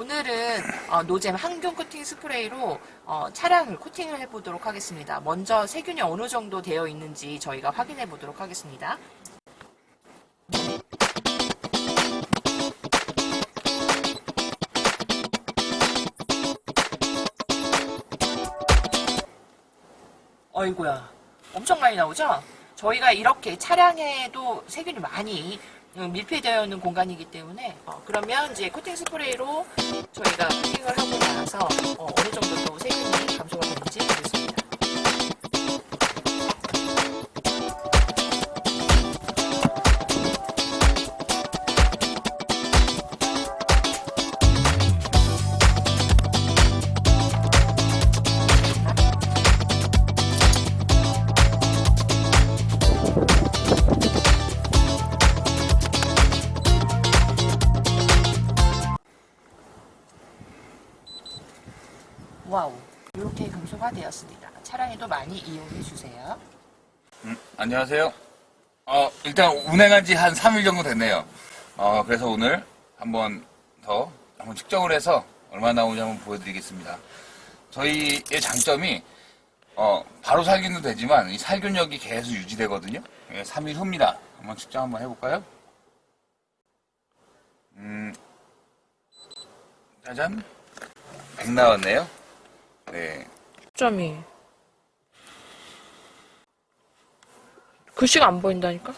오늘은 어, 노잼 항균 코팅 스프레이로 어, 차량을 코팅을 해보도록 하겠습니다. 먼저 세균이 어느 정도 되어 있는지 저희가 확인해 보도록 하겠습니다. 어이구야 엄청 많이 나오죠? 저희가 이렇게 차량에도 세균이 많이 음, 밀폐되어 있는 공간이기 때문에 어, 그러면 이제 코팅 스프레이로 저희가 코팅을 와우 이렇게 감소가 되었습니다. 차량에도 많이 이용해 주세요. 음, 안녕하세요. 어, 일단 운행한 지 한 3일 정도 됐네요. 어, 그래서 오늘 한번 더 한번 측정을 해서 얼마 나오는지 한번 보여드리겠습니다. 저희의 장점이 어, 바로 살균도 되지만 이 살균력이 계속 유지되거든요. 예, 3일 후입니다. 한번 측정 한번 해볼까요? 음, 짜잔. 100 나왔네요. 네. 점이 글씨가 안 보인다니까?